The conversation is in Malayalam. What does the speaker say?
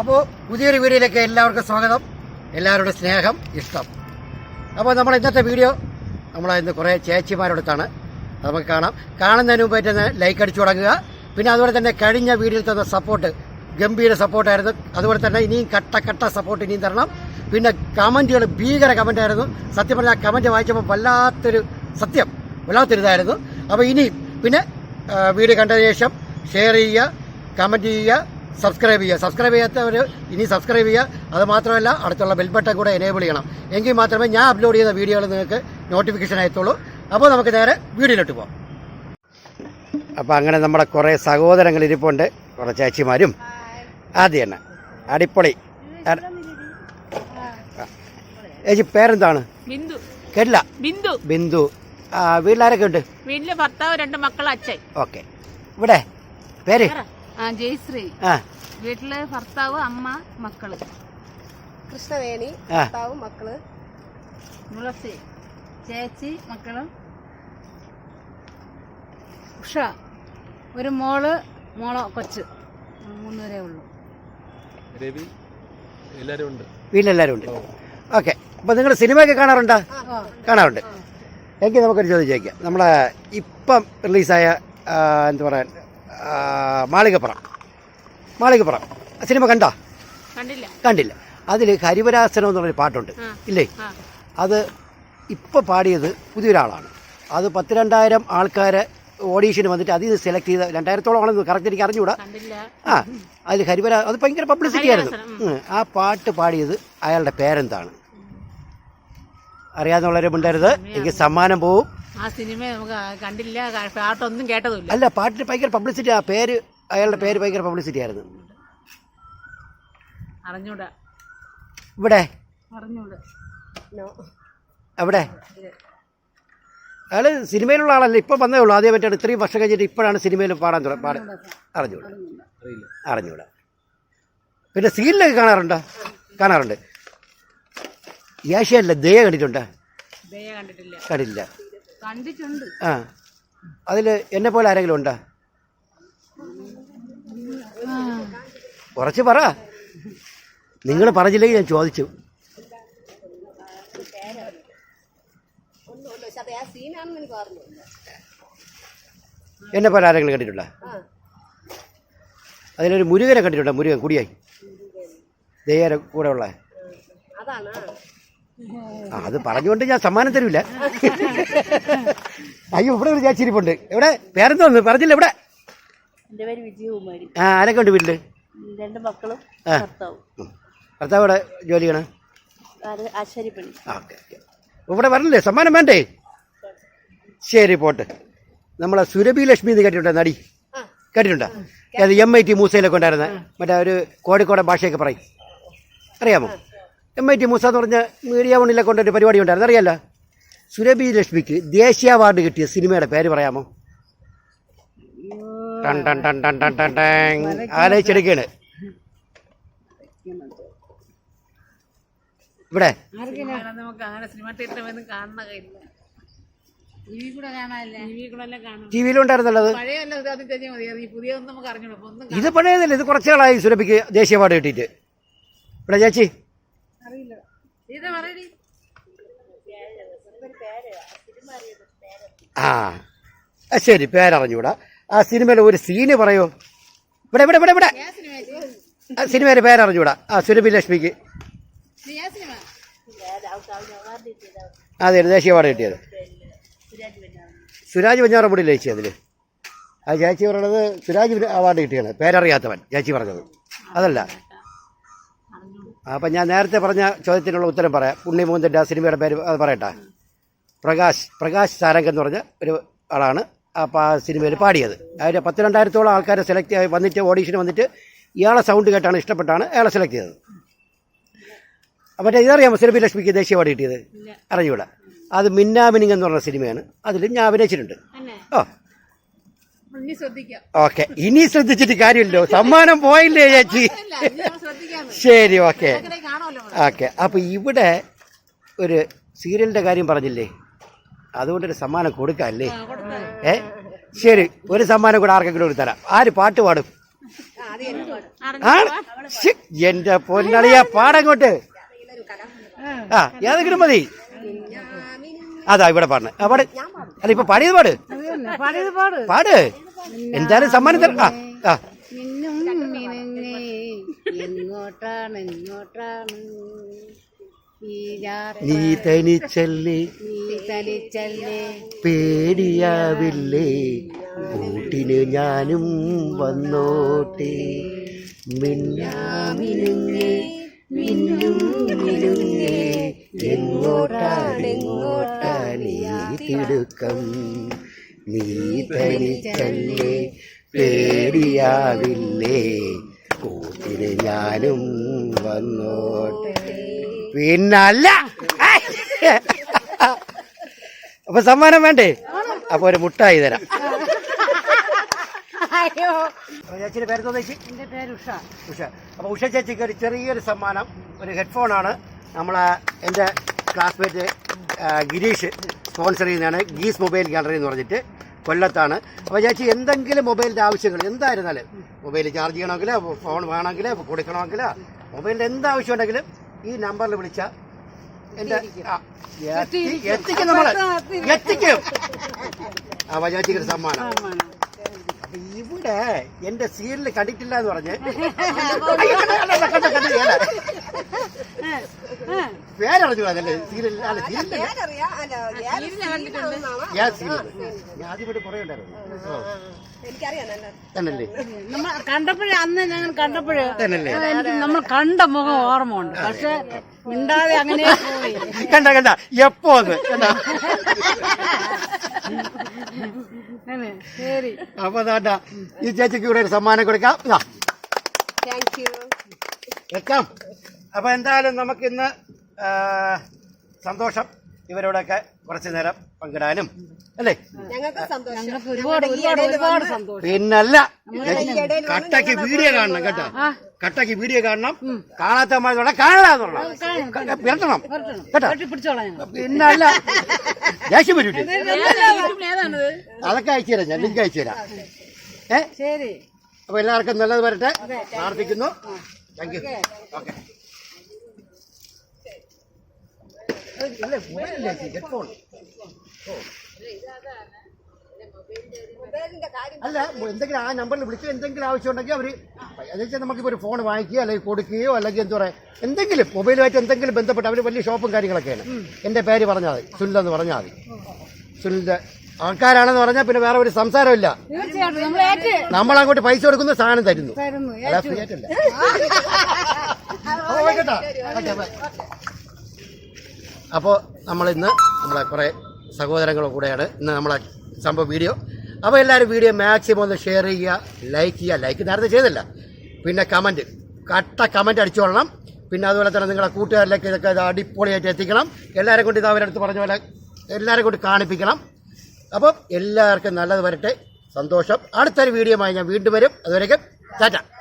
അപ്പോൾ പുതിയൊരു വീഡിയോയിലേക്ക് എല്ലാവർക്കും സ്വാഗതം. എല്ലാവരുടെ സ്നേഹം ഇഷ്ടം. അപ്പോൾ നമ്മൾ ഇന്നത്തെ വീഡിയോ നമ്മൾ ഇന്ന് കുറേ ചേച്ചിമാരോടത്താണ്. അത് നമുക്ക് കാണാം. കാണുന്നതിന് മുമ്പ് തന്നെ ലൈക്ക് അടിച്ചു തുടങ്ങുക. പിന്നെ അതുപോലെ തന്നെ കഴിഞ്ഞ വീഡിയോയിൽ തന്ന സപ്പോർട്ട് ഗംഭീര സപ്പോർട്ടായിരുന്നു അതുപോലെ തന്നെ ഇനിയും കട്ട കട്ട സപ്പോർട്ട് ഇനിയും തരണം. പിന്നെ കമന്റുകൾ ഭീകര കമന്റായിരുന്നു സത്യം പറഞ്ഞാൽ കമന്റ് വായിച്ചപ്പോൾ വല്ലാത്തൊരു സത്യം വല്ലാത്തൊരു ഇതായിരുന്നു. അപ്പോൾ ഇനിയും പിന്നെ വീഡിയോ കണ്ടതിന് ശേഷം ഷെയർ ചെയ്യുക കമന്റ് ചെയ്യുക സബ്സ്ക്രൈബ് ചെയ്യുക. സബ്സ്ക്രൈബ് ചെയ്യാത്തവർ ഇനി സബ്സ്ക്രൈബ് ചെയ്യുക. അത് മാത്രമല്ല അടുത്തുള്ള ബെൽ ബട്ടൺ കൂടെ എനേബിൾ ചെയ്യണം. എങ്കിൽ മാത്രമേ ഞാൻ അപ്ലോഡ് ചെയ്യുന്ന വീഡിയോകൾ നിങ്ങൾക്ക് നോട്ടിഫിക്കേഷൻ ആയത്തുള്ളൂ അപ്പോൾ നമുക്ക് നേരെ വീഡിയോയിലോട്ട് പോകാം അപ്പോൾ അങ്ങനെ നമ്മുടെ കുറേ സഹോദരങ്ങൾ ഇരിപ്പുണ്ട്. കുറേ ചേച്ചിമാരും. ആദ്യം തന്നെ. അടിപ്പൊളി. ചേച്ചി പേരെന്താണ്? ബിന്ദു. കേട്ടില്ല. ബിന്ദു. ബിന്ദു. ആ വീട്ടിലാരൊക്കെ ഉണ്ട്? വീട്ടിൽ ഭർത്താവ് രണ്ട് മക്കൾ അച്ഛൻ. ഓക്കെ. ഇവിടെ. പേര്? ജയശ്രീ. ആ. വീട്ടിൽ ഭർത്താവ് അമ്മ മക്കൾ. കൃഷ്ണവേണി ഭർത്താവ് മക്കൾ. തുളസി ചേച്ചി മക്കൾ. ഉഷ ഒരു മോൾ മോളോ കൊച്ച്. മൂന്നുപേരേ ഉള്ളൂ. രവി എല്ലാരും ഉണ്ട്. വീട്ടിലെല്ലാവരും ഉണ്ട്. ഓക്കെ. അപ്പോൾ നിങ്ങൾ സിനിമയൊക്കെ കാണാറുണ്ടോ? കാണാറുണ്ട്. എങ്കിൽ നമുക്കൊരു ചോദ്യം ചോദിക്കാം. നമ്മളെ ഇപ്പം റിലീസായ എന്താ പറയാൻ ആ, മാളികപ്പുറം. മാളികപ്പുറം. സിനിമ കണ്ടോ? കണ്ടില്ല. കണ്ടില്ല. അതിൽ ഹരിവരാസനം എന്ന് പറഞ്ഞൊരു പാട്ടുണ്ട്. ഇല്ലേ? അത് ഇപ്പം പാടിയത് പുതിയൊരാളാണ്. അത് പത്ത് രണ്ടായിരം ആൾക്കാരെ ഓഡീഷന് വന്നിട്ട് അതിൽ നിന്ന് സെലക്ട് ചെയ്ത രണ്ടായിരത്തോളം ആണെന്ന് കറക്റ്റ് എനിക്ക് അറിഞ്ഞുകൂടാ ആ അതിൽ ഹരിവര അത് ഭയങ്കര പബ്ലിസിറ്റി ആയിരുന്നു. ആ പാട്ട് പാടിയത് അയാളുടെ പേരെന്താണ്? അറിയാവുന്നവരെ മിണ്ടരുത്. എനിക്ക് സമ്മാനം പോവും. ആ സിനിമ നമുക്ക് കണ്ടില്ല പാട്ടൊന്നും കേട്ടതുമില്ല. അല്ല പാട്ടിന് ഭയങ്കര പബ്ലിസിറ്റി ആ പേര് അയാളുടെ പേര് ഭയങ്കര പബ്ലിസിറ്റി ആയിരുന്നു. അറിഞ്ഞൂടാ. ഇവിടെ? അറിഞ്ഞൂടാ. നോ അവിടെ അയാൾ സിനിമയിലുള്ള ആളല്ല ഇപ്പം വന്നേ ഉള്ളൂ. ആദ്യം പറ്റാണ് ഇത്രയും വർഷം കഴിഞ്ഞിട്ട് ഇപ്പോഴാണ് സിനിമയിൽ പാടാൻ തുടങ്ങി പാടാൻ അറിഞ്ഞൂടാ. അറിയില്ല അറിഞ്ഞൂടാ. പിന്നെ സീരിയലൊക്കെ കാണാറുണ്ടോ? കാണാറുണ്ട്. ഏഷ്യയിലെ ദയ കണ്ടിട്ടുണ്ടോ? ദയ കണ്ടിട്ടില്ല. കണ്ടില്ല. കണ്ടിട്ടുണ്ട്. ആ. അതിൽ എന്നെ പോലെ ആരെങ്കിലും ഉണ്ടോ? കുറച്ച് പറ. നിങ്ങൾ പറഞ്ഞില്ലെങ്കിൽ ഞാൻ ചോദിച്ചു. എന്നെ പോലെ ആരെങ്കിലും കണ്ടിട്ടുണ്ടോ? അതിലൊരു മുരുകനെ കണ്ടിട്ടുണ്ടോ? മുരുകൻ കുടിയായി. ദയ്യാരെ കൂടെ ഉള്ള. അതാണ്? അത് പറഞ്ഞുകൊണ്ട് ഞാൻ സമ്മാനം തരൂല. അയ്യോ ഇവിടെ ഒരു ചേച്ചിരിപ്പുണ്ട്. എവിടെ? പേരെന്തോന്ന് പറഞ്ഞില്ല ഇവിടെ? ആ ആരൊക്കെ ഉണ്ട് വീട്ടിൽ? രണ്ട് മക്കളും ഭർത്താവും. ഇവിടെ ജോലി ചെയ്യണം ഇവിടെ വരണില്ലേ? സമ്മാനം വേണ്ടേ? ശരി പോട്ടെ. നമ്മളെ സുരഭി ലക്ഷ്മി എന്ന് കേട്ടിട്ടുണ്ടോ നടി? കേട്ടിട്ടുണ്ടോ? അത് എം ഐ ടി മൂസയിലൊക്കെ ഉണ്ടായിരുന്ന. മറ്റേ ഒരു കോഴിക്കോടൻ ഭാഷയൊക്കെ പറയും. അറിയാമോ? എം ഐ ടി മൂസ എന്ന് പറഞ്ഞ മീഡിയ വണ്ണിലെ കൊണ്ടൊരു പരിപാടി ഉണ്ടായിരുന്നു. അറിയാലോ? സുരഭി ലക്ഷ്മിക്ക് ദേശീയ അവാർഡ് കിട്ടിയ സിനിമയുടെ പേര് പറയാമോ. ആലോചിച്ചെടുക്കാണ് ഇവിടെ. ടി വിയിലുണ്ടായിരുന്നല്ലോ ഇത് പഴയതല്ലേ ഇത് പഴയതല്ല? ഇത് കുറച്ച് നാളായി സുരഭിക്ക് ദേശീയ അവാർഡ് കിട്ടിയിട്ട്. ഇവിടെ ചേച്ചി. പറയടി. ആ ശരി പേരറിഞ്ഞൂടാ ആ സിനിമയിലെ ഒരു സീന് പറയോ. ഇവിടെ ഇവിടെ ഇവിടെ ഇവിടെ. ആ സിനിമയുടെ പേരറിഞ്ഞൂടാ ആ സുരഭി ലക്ഷ്മിക്ക് അതെ ദേശീയ അവാർഡ് കിട്ടിയത്. സുരാജ് പഞ്ഞാറമ്പുടി ലയിച്ചു അതിൽ ആ ചേച്ചി പറയണത് സുരാജ് അവാർഡ് കിട്ടിയാണ് പേരറിയാത്തവൻ ചേച്ചി പറഞ്ഞത്. അതല്ല. അപ്പം ഞാൻ നേരത്തെ പറഞ്ഞ ചോദ്യത്തിനുള്ള ഉത്തരം പറയാം. ഉണ്ണിമൂന്നിന്റെ ആ സിനിമയുടെ പേര് അത് പറയട്ടെ. പ്രകാശ് പ്രകാശ് സാരംഗ് എന്ന് പറഞ്ഞ ഒരു ആളാണ് അപ്പോൾ ആ സിനിമയിൽ പാടിയത്. അതിൽ പത്ത് രണ്ടായിരത്തോളം ആൾക്കാരെ സെലക്ട് വന്നിട്ട് ഓഡീഷന് വന്നിട്ട് ഇയാളെ സൗണ്ട് കേട്ടാണ് ഇഷ്ടപ്പെട്ടാണ് അയാളെ സെലക്ട് ചെയ്തത്. മറ്റേ ഇതറിയാമോ? സിനിമ ലക്ഷ്മിക്ക് ദേശീയ അവാർഡ് കിട്ടിയത് അറിഞ്ഞൂടെ അത് മിന്നാമിനിങ് എന്ന് പറഞ്ഞ സിനിമയാണ്. അതിൽ ഞാൻ അഭിനയിച്ചിട്ടുണ്ട്. ഓ ഓക്കെ ഇനി ശ്രദ്ധിച്ചിട്ട് കാര്യമില്ലോ സമ്മാനം പോയില്ലേ ചേച്ചി? ശരി ഓക്കെ. ഓക്കെ അപ്പോൾ ഇവിടെ ഒരു സീരിയലിന്റെ കാര്യം പറഞ്ഞില്ലേ? അതുകൊണ്ടൊരു സമ്മാനം കൊടുക്കാം. അല്ലേ. ഏ? ശരി ഒരു സമ്മാനം കൂടെ ആർക്കെങ്കിലും ഒരു തരാം. ആര് പാട്ട് പാടും? എന്റെ പൊന്നളിയ പാടങ്ങോട്ട്. ആ ഏതെങ്കിലും മതി. അതാ ഇവിടെ പാടണേ ആ പാട്. അല്ല ഇപ്പൊ പാടിയത് പാട്. പാടിയത് പാട്. പാട്. എന്തായാലും സമ്മാനം തരാം ആ ആ. മിന്നും മിനുങ്ങേ എങ്ങോട്ടാണ് എങ്ങോട്ടാണ്? ഈ രാത്രി നീ തനിച്ചല്ലേ നീ തനിച്ചല്ലേ. പേടിയാവില്ലേ? കൂട്ടിന് ഞാനും വന്നോട്ടെ. മിന്നാമിനുങ്ങേ മിന്നും മിനുങ്ങേ എങ്ങോട്ടാണെങ്ങോട്ടാ നീ തിടുക്കം? നീ തനിച്ചല്ലേ പേടിയാവില്ലേ? കൂട്ടിന് ഞാനും വന്നോട്ടെ. പിന്നല്ല. അപ്പൊ സമ്മാനം വേണ്ടേ? അപ്പൊ ഒരു മുട്ടായി തരാം. അപ്പൊ ചേച്ചിയുടെ പേര് പേര് ഉഷ. ഉഷ. അപ്പോൾ ഉഷ ചേച്ചിക്ക് ഒരു ചെറിയൊരു സമ്മാനം ഒരു ഹെഡ്ഫോണാണ്. നമ്മളെ എന്റെ ക്ലാസ്മേറ്റ് ഗിരീഷ് സ്പോൺസർ ചെയ്യുന്നതാണ് ഗീസ് മൊബൈൽ ഗാലറി എന്ന് പറഞ്ഞിട്ട് കൊല്ലത്താണ്. അപ്പോൾ ചേച്ചി എന്തെങ്കിലും മൊബൈലിന്റെ ആവശ്യങ്ങൾ എന്തായിരുന്നാലും മൊബൈൽ ചാർജ് ചെയ്യണമെങ്കിൽ ഫോൺ വേണമെങ്കിൽ കൊടുക്കണമെങ്കിൽ മൊബൈലിന്റെ എന്ത് ആവശ്യം ഉണ്ടെങ്കിലും ഈ നമ്പറിൽ വിളിച്ചാൽ എന്റെ എത്തിക്കും നമ്മൾ എത്തിക്കും. ആ ചേച്ചിക്ക് ഒരു സമ്മാനം. ഇവിടെ എന്റെ സീരിയൽ കണ്ടിട്ടില്ല എന്ന് പറഞ്ഞ് പേരറിഞ്ഞു അതല്ലേ? സീരിയൽ അല്ല സീരിയൽ ആദ്യമായിട്ട് കുറേ ഉണ്ടായിരുന്നു. തന്നല്ലേ? നമ്മൾ കണ്ടപ്പോഴേ അന്ന് ഞങ്ങൾ കണ്ടപ്പോഴേ തന്നല്ലേ? എനിക്ക് നമ്മൾ കണ്ട മുഖം ഓർമ്മയുണ്ട്. പക്ഷെ മിണ്ടാതെ അങ്ങനെ പോയി. കണ്ട കണ്ട. എപ്പോ കണ്ട. ശരി. അപ്പൊ ഈ ചേച്ചിക്ക് ഇവിടെ ഒരു സമ്മാനം കൊടുക്കാം. വെക്കാം. അപ്പൊ എന്തായാലും നമുക്കിന്ന് സന്തോഷം. ഇവരോടൊക്കെ കുറച്ചു നേരം പങ്കിടാനും. അല്ലേ? ഞങ്ങൾക്ക് ഒരുപാട് ഒരുപാട് ഒരുപാട് സന്തോഷം. പിന്നല്ല കട്ടക്ക് വീഡിയോ കാണണം കേട്ടോ. കട്ടക്ക് വീഡിയോ കാണണം. കാണാത്ത മഴ കാണാന്നുള്ള പിരട്ടണം. കേട്ടോ? പിടിച്ചോളാം പിന്നല്ല ദേഷ്യം ഏതാണത്? അതൊക്കെ അയച്ചു തരാം ഞാൻ ലിങ്ക് അയച്ചു തരാം. ഏ? ശരി. അപ്പൊ എല്ലാവർക്കും നല്ലത് വരട്ടെ. പ്രാർത്ഥിക്കുന്നു. Thank you okay. ഹെഡ്ഫോൺ അല്ല എന്തെങ്കിലും ആ നമ്പറിൽ വിളിച്ച് എന്തെങ്കിലും ആവശ്യം ഉണ്ടെങ്കിൽ അവർ എന്നുവെച്ചാൽ നമുക്കിപ്പോൾ ഒരു ഫോൺ വാങ്ങിക്കുകയോ അല്ലെങ്കിൽ കൊടുക്കുകയോ അല്ലെങ്കിൽ എന്താ പറയുക എന്തെങ്കിലും മൊബൈലുമായിട്ട് എന്തെങ്കിലും ബന്ധപ്പെട്ട് അവർ വലിയ ഷോപ്പും കാര്യങ്ങളൊക്കെയാണ്. എന്റെ പേര് പറഞ്ഞാൽ മതി സുനിൽ എന്ന് പറഞ്ഞാൽ മതി. സുനിലിന്റെ ആൾക്കാരാണെന്ന് പറഞ്ഞാൽ പിന്നെ വേറെ ഒരു സംസാരമില്ല നമ്മൾ അങ്ങോട്ട് പൈസ കൊടുക്കുന്ന സാധനം തരുന്നു. തരുന്നു അല്ല? ഫ്രീ ആയിട്ടല്ല? അപ്പോൾ നമ്മളിന്ന് നമ്മളെ കുറേ സഹോദരങ്ങളും കൂടെയാണ് ഇന്ന് നമ്മളെ സംഭവ വീഡിയോ. അപ്പോൾ എല്ലാവരും വീഡിയോ മാക്സിമം ഒന്ന് ഷെയർ ചെയ്യുക ലൈക്ക് ചെയ്യുക. ലൈക്ക് നേരത്തെ ചെയ്തില്ല. പിന്നെ കമന്റ് കട്ട കമന്റ് അടിച്ചോളണം പിന്നെ അതുപോലെ തന്നെ നിങ്ങളുടെ കൂട്ടുകാരിലേക്ക് ഇതൊക്കെ ഇത് അടിപൊളിയായിട്ട് എത്തിക്കണം. എല്ലാവരും കൊണ്ട് ഇത് അവരടുത്ത് പറഞ്ഞ പോലെ എല്ലാവരും കൊണ്ട് കാണിപ്പിക്കണം. അപ്പം എല്ലാവർക്കും നല്ലത് വരട്ടെ. സന്തോഷം. അടുത്തൊരു വീഡിയോമായി ഞാൻ വീണ്ടും വരും. അതുവരേക്കും ടാറ്റ.